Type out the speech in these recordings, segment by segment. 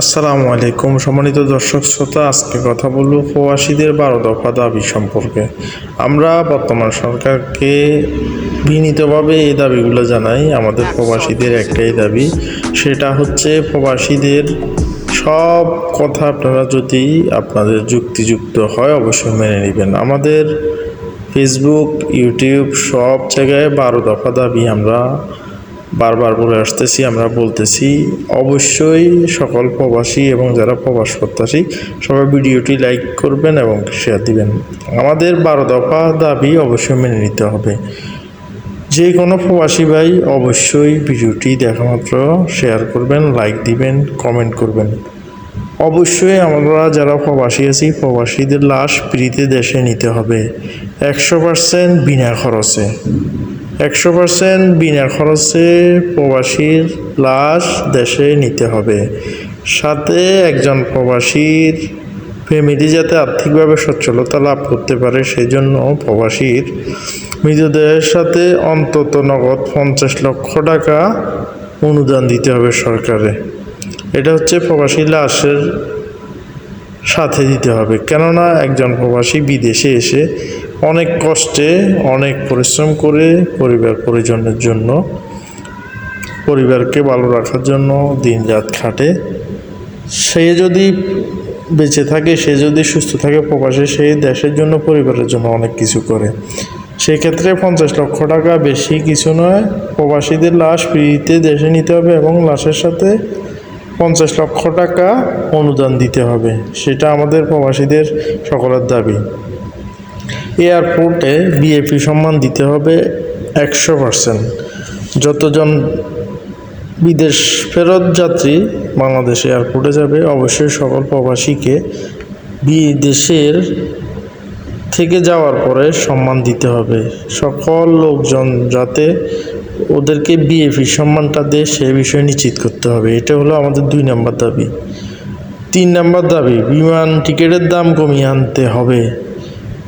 আসসালামু আলাইকুম। সম্মানিত দর্শক শ্রোতা, আজকে কথা বলব প্রবাসীদের বারো দফা দাবি সম্পর্কে। আমরা বর্তমান সরকারকে বিনীতভাবে এই দাবিগুলো জানাই। আমাদের প্রবাসীদের একটাই দাবি, সেটা হচ্ছে প্রবাসীদের সব কথা আপনারা যদি আপনাদের যুক্তিযুক্ত হয় অবশ্যই মেনে নেবেন। আমাদের ফেসবুক ইউটিউব সব জায়গায় বারো দফা দাবি আমরা বারবার বলে আসতেছি, আমরা বলতেছি, অবশ্যই সকল প্রবাসী এবং যারা প্রবাস প্রত্যাশী, সবাই ভিডিওটি লাইক করবেন এবং শেয়ার দিবেন। আমাদের বারো দফা দাবি অবশ্যই মেনে নিতে হবে। যে কোনো প্রবাসী ভাই অবশ্যই ভিডিওটি দেখা মাত্র শেয়ার করবেন লাইক দিবেন কমেন্ট করবেন। অবশ্যই আমরা যারা প্রবাসী আছি, প্রবাসীদের লাশ ফ্রিতে দেশে নিতে হবে। একশো পার্সেন্ট বিনা খরচে। একশো পার্সেন্ট বিনা খরচে প্রবাসীর লাশ দেশে নিতে হবে। সাথে একজন প্রবাসীর ফ্যামিলি যাতে আর্থিকভাবে সচ্ছলতা লাভ করতে পারে, সেজন্য প্রবাসীর মৃতদেহের সাথে অন্তত নগদ পঞ্চাশ লক্ষ টাকা অনুদান দিতে হবে সরকারে। এটা হচ্ছে প্রবাসী লাশের সাথে দিতে হবে। কেননা একজন প্রবাসী বিদেশে এসে অনেক কষ্টে, অনেক পরিশ্রম করে পরিবার পরিজনের জন্য, পরিবারকে ভালো রাখার জন্য দিন রাত খাটে। সে যদি বেঁচে থাকে, সে যদি সুস্থ থাকে প্রবাসে, সে দেশের জন্য, পরিবারের জন্য অনেক কিছু করে। সেক্ষেত্রে পঞ্চাশ লক্ষ টাকা বেশি কিছু নয়। প্রবাসীদের লাশ ফ্রিতে দেশে নিতে হবে এবং লাশের সাথে পঞ্চাশ লক্ষ টাকা অনুদান দিতে হবে। সেটা আমাদের প্রবাসীদের সকলের দাবি। এয়ারপোর্টে বিএপি সম্মান দিতে হবে একশো পার্সেন্ট। যতজন বিদেশ ফেরত যাত্রী বাংলাদেশ এয়ারপোর্টে যাবে, অবশ্যই সকল প্রবাসীকে বিদেশের থেকে যাওয়ার পরে সম্মান দিতে হবে। সকল লোকজন যাতে ওদেরকে বিএপি সম্মানটা দেয়, সে বিষয়ে নিশ্চিত করতে হবে। এটা হলো আমাদের দুই নম্বর দাবি। তিন নম্বর দাবি, বিমান টিকিটের দাম কমিয়ে আনতে হবে।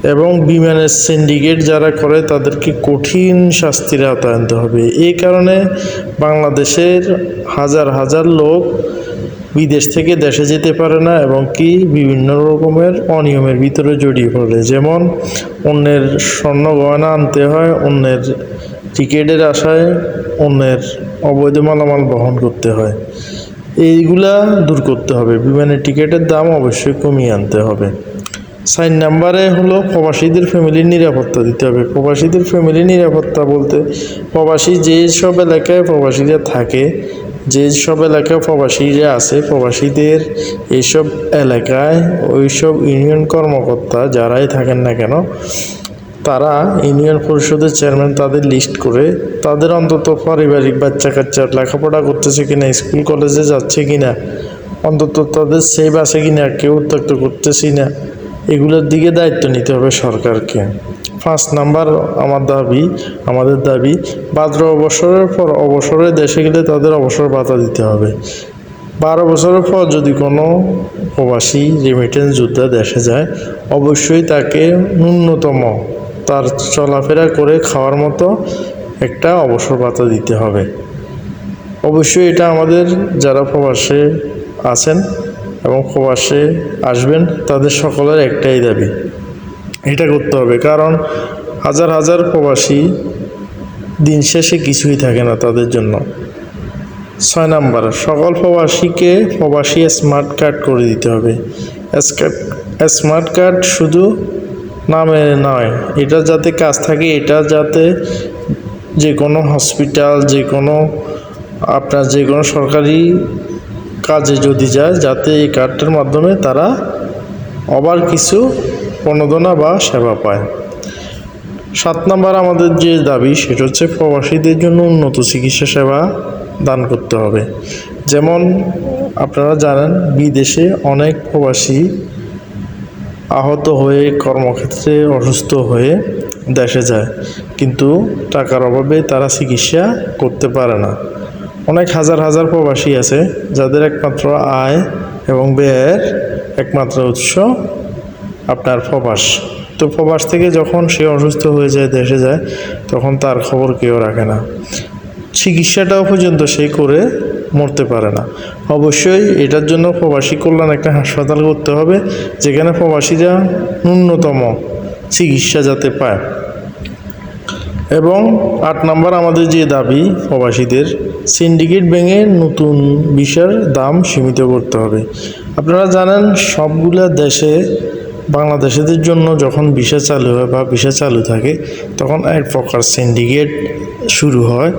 এবং বিমানের সিন্ডিকেট যারা করে, তাদেরকে কঠিন শাস্তির আওতায় আনতে হবে। এই কারণে বাংলাদেশের হাজার হাজার লোক বিদেশ থেকে দেশে যেতে পারে না এবং কি বিভিন্ন রকমের অনিয়মের ভিতরে জড়িয়ে পড়ে। যেমন, অন্যের স্বর্ণ গয়না আনতে হয়, অন্যের টিকিটের আশায় অন্যের অবৈধ মালামাল বহন করতে হয়। এইগুলা দূর করতে হবে। বিমানের টিকিটের দাম অবশ্যই কমিয়ে আনতে হবে। সাইন নাম্বারে হলো প্রবাসীদের ফ্যামিলির নিরাপত্তা দিতে হবে। প্রবাসীদের ফ্যামিলির নিরাপত্তা বলতে প্রবাসী যে সব এলাকায় প্রবাসীরা থাকে যে সব এলাকায় প্রবাসীরা আছে, প্রবাসীদের এইসব এলাকায় ওইসব ইউনিয়ন কর্মকর্তা যারাই থাকেন না কেন, তারা ইউনিয়ন পরিষদের চেয়ারম্যান তাদের লিস্ট করে তাদের অন্তত পারিবারিক বাচ্চা কাচ্চা লেখাপড়া করতেছে কিনা, স্কুল কলেজে যাচ্ছে কিনা, অন্তত তাদের সেভ আছে কিনা, কেউ উত্তক্ত করতেছি না এগুলোর দিকে দায়িত্ব নিতে হবে সরকারকে। পাঁচ নাম্বার আমার দাবি, আমাদের দাবি ভাদ্র অবসরের পর অবসরে দেশে গেলে তাদের অবসর ভাতা দিতে হবে। বারো বছরের পর যদি কোনো প্রবাসী রেমিটেন্স যোদ্ধা দেশে যায়, অবশ্যই তাকে ন্যূনতম তার চলাফেরা করে খাওয়ার মতো একটা অবসর ভাতা দিতে হবে। অবশ্যই এটা আমাদের যারা প্রবাসে আছেন এবং প্রবাসে আসবেন, তাদের সকলের একটাই দাবি। এটা করতে হবে, কারণ হাজার হাজার প্রবাসী দিন শেষে কিছুই থাকে না তাদের জন্য। ছয় নাম্বার, সকল প্রবাসীকে প্রবাসী স্মার্ট কার্ড করে দিতে হবে। স্মার্ট কার্ড শুধু নামে নয়, এটা যাতে কাজ থাকে, এটা যাতে যে কোনো হসপিটাল, যে কোনো আপনার যে কোনো সরকারি কাজে যদি যায়, যাতে এই কার্ডটার মাধ্যমে তারা আবার কিছু প্রণোদনা বা সেবা পায়। সাত নম্বর আমাদের যে দাবি, সেটা হচ্ছে প্রবাসীদের জন্য উন্নত চিকিৎসা সেবা দান করতে হবে। যেমন আপনারা জানেন, বিদেশে অনেক প্রবাসী আহত হয়ে কর্মক্ষেত্রে অসুস্থ হয়ে দেশে যায়, কিন্তু টাকার অভাবে তারা চিকিৎসা করতে পারে না। অনেক হাজার হাজার প্রবাসী আছে যাদের একমাত্র আয় এবং ব্যয়ের একমাত্র উৎস আপনার প্রবাস। তো প্রবাস থেকে যখন সে অসুস্থ হয়ে যায়, দেশে যায়, তখন তার খবর কেউ রাখে না। চিকিৎসাটাও পর্যন্ত সে করে মরতে পারে না। অবশ্যই এটার জন্য প্রবাসী কল্যাণ একটা হাসপাতাল করতে হবে, যেখানে প্রবাসীরা ন্যূনতম চিকিৎসা যাতে পায়। এবং আট নাম্বার আমাদের যে দাবি, প্রবাসীদের সিন্ডিকেট ভেঙে নতুন বিষয়ের দাম সীমিত করতে হবে। আপনারা জানেন, সবগুলা দেশে, বাংলাদেশিদের জন্য যখন ভিসা চালু হয় বা ভিসা চালু থাকে, তখন এক প্রকার সিন্ডিকেট শুরু হয়,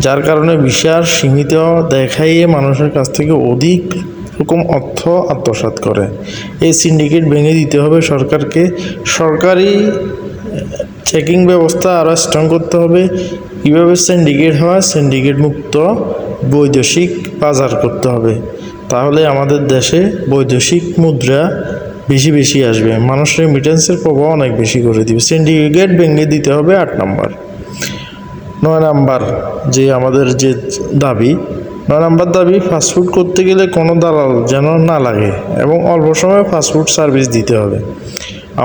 যার কারণে ভিসার সীমিত দেখাইয়ে মানুষের কাছ থেকে অধিক রকম অর্থ আত্মসাৎ করে। এই সিন্ডিকেট ভেঙে দিতে হবে সরকারকে। সরকারি চেকিং ব্যবস্থা আরও স্ট্রং করতে হবে। কীভাবে সিন্ডিকেট হয় সিন্ডিকেট মুক্ত বৈদেশিক বাজার করতে হবে। তাহলে আমাদের দেশে বৈদেশিক মুদ্রা বেশি বেশি আসবে। মানুষের রেমিটেন্সের প্রভাব অনেক বেশি করে দিবে। সিন্ডিকেট ভেঙে দিতে হবে আট নম্বর। নয় নাম্বার, যে আমাদের যে দাবি, নয় নাম্বার দাবি ফাস্টফুড করতে গেলে কোনো দালাল যেন না লাগে এবং অল্প সময়ে ফাস্টফুড সার্ভিস দিতে হবে।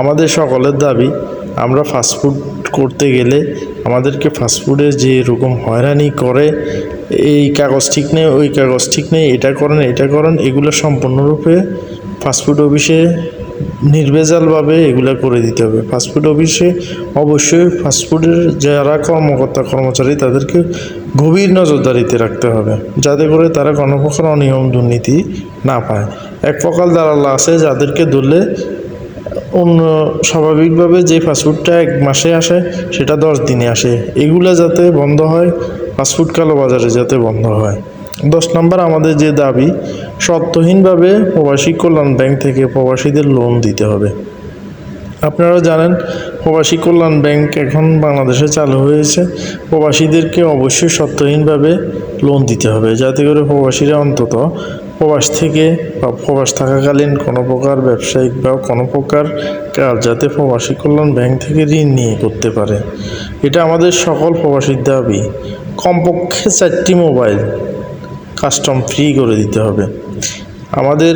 আমাদের সকলের দাবি আমরা ফাস্টফুড করতে গেলে আমাদেরকে ফাস্টফুডে যে এরকম হয়রানি করে, এই কাগজ ঠিক নেই, ওই কাগজ ঠিক নেই, এটা করেন এটা করেন, এগুলো সম্পূর্ণরূপে ফাস্টফুড অফিসে নির্ভেজালভাবে এগুলো করে দিতে হবে। ফাস্টফুড অফিসে অবশ্যই ফাস্টফুডের যারা কর্মকর্তা, কর্মচারী, তাদেরকে গভীর নজরদারিতে রাখতে হবে, যাতে করে তারা কোনো প্রকার অনিয়ম, দুর্নীতি না পায়। এক প্রকার দালাল আছে যাদেরকে ধরলে অন্য স্বাভাবিকভাবে যে ফাস্টফুডটা এক মাসে আসে, সেটা দশ দিনে আসে। এগুলা যাতে বন্ধ হয় ফাস্টফুড কালো বাজারে যাতে বন্ধ হয়। দশ নম্বর আমাদের যে দাবি শর্তহীনভাবে প্রবাসী কল্যাণ ব্যাংক থেকে প্রবাসীদের লোন দিতে হবে। আপনারা জানেন, প্রবাসী কল্যাণ ব্যাংক এখন বাংলাদেশে চালু হয়েছে। প্রবাসীদেরকে অবশ্যই শর্তহীনভাবে লোন দিতে হবে। যাতে করে প্রবাসীরা অন্তত প্রবাস থেকে বা প্রবাস থাকাকালীন কোনো প্রকার ব্যবসায়িক বা কোনো প্রকার কাজ যাতে প্রবাসী কল্যাণ ব্যাংক থেকে ঋণ নিয়ে করতে পারে। এটা আমাদের সকল প্রবাসীর দাবি। কমপক্ষে চারটি মোবাইল কাস্টম ফ্রি করে দিতে হবে। আমাদের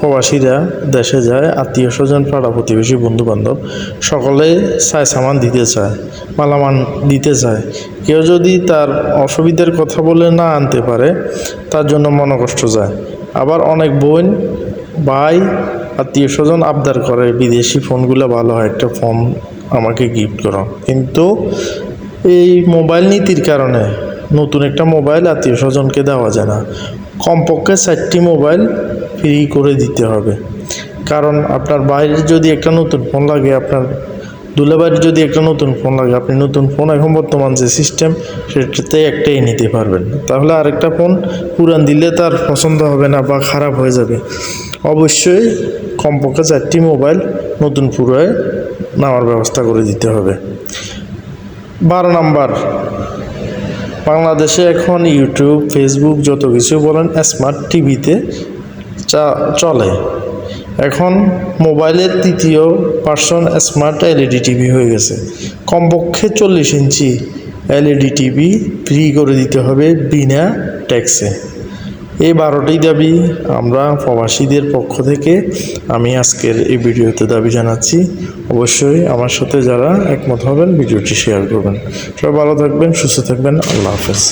প্রবাসীরা দেশে যায়, আত্মীয় স্বজন, পাড়া প্রতিবেশী বন্ধু বান্ধব সকলে চায় সামান দিতে চায় মালামান দিতে চায়। কেউ যদি তার অসুবিধার কথা বলে না আনতে পারে, তার জন্য মনকষ্ট যায়। আবার অনেক বোন, ভাই, আত্মীয় স্বজন আবদার করে, বিদেশি ফোনগুলো ভালো, হয় একটা ফোন আমাকে গিফট করো। কিন্তু এই মোবাইল নীতির কারণে নতুন একটা মোবাইল আত্মীয় স্বজনকে দেওয়া যায় না। কমপক্ষে চারটি মোবাইল ফ্রি করে দিতে হবে। কারণ আপনার বাইরের যদি একটা নতুন ফোন লাগে, আপনার দুলাবাড়ির যদি একটা নতুন ফোন লাগে, আপনি নতুন ফোন এখন বর্তমান যে সিস্টেম সেটাতে একটাই নিতে পারবেন। তাহলে আরেকটা ফোন পুরান দিলে তার পছন্দ হবে না বা খারাপ হয়ে যাবে। অবশ্যই কমপক্ষে চারটি মোবাইল নতুন পুরায় নেওয়ার ব্যবস্থা করে দিতে হবে। বারো নাম্বার, বাংলাদেশে এখন ইউটিউব ফেসবুক যত কিছু বলেন স্মার্ট টিভিতে চলে। এখন মোবাইলের তৃতীয় পার্সন স্মার্ট এলইডি টিভি হয়ে গেছে। কমপক্ষে চল্লিশ ইঞ্চি এলইডি টিভি ফ্রি করে দিতে হবে বিনা ট্যাক্সে। এই বারোটি দাবি আমরা প্রবাসীদের পক্ষ থেকে আমি আজকের এই ভিডিওতে দাবি জানাচ্ছি। অবশ্যই আমার সাথে যারা একমত হবেন, ভিডিওটি শেয়ার করবেন। সবাই ভালো থাকবেন, সুস্থ থাকবেন, আল্লাহ হাফেজ।